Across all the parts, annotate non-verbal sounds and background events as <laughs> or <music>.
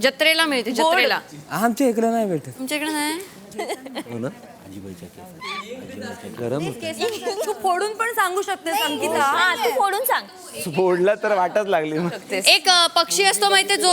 जत्रेला मिळते जत्रेला. आमच्या इकडे नाही भेटत. तुमच्या इकडे नाही? हो ना? गरम होतं. तू फोडून पण सांगू शकतेस अंकिता. हा तू फोडून सांग. फोडला तर वाटच लागली. एक पक्षी असतो माहितीये जो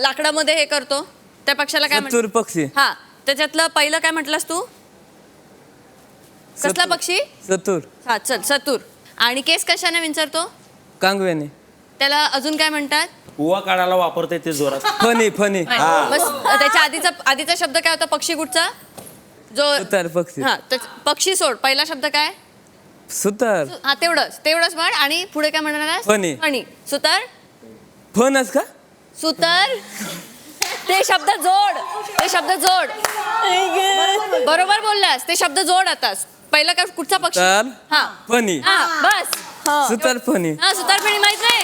लाकडामध्ये हे करतो? त्या पक्षाला काय चतुर म्हणतात पक्षी. हा त्याच्यातलं पहिलं काय म्हटलंस तू? कसला. पक्षी? चतुर हा चल चतुर आणि केस कशाने विंचरतो? कांगव्याने. त्याला अजून काय म्हणतात? उवा काढायला वापरते ते जोरात. <laughs> Funny funny. बस. त्याच्या आधीचा आधीचा शब्द काय होता पक्षी कुठचा जो सुतार पक्षी. हा पक्षी सोड. पहिला शब्द काय? सुतार. हा तेवढंच. तेवढंच म्हण. आणि पुढे काय म्हणणार फणी. फणी सुतार? फणच का? सुतार? ते शब्द जोड. ते शब्द जोड. बरोबर बोललास. ते शब्द जोड आताच. पहिला काय कुठचा पक्षी? हा. फणी हा बस. सुतार फणी हा सुतार फणी माहीत नाही?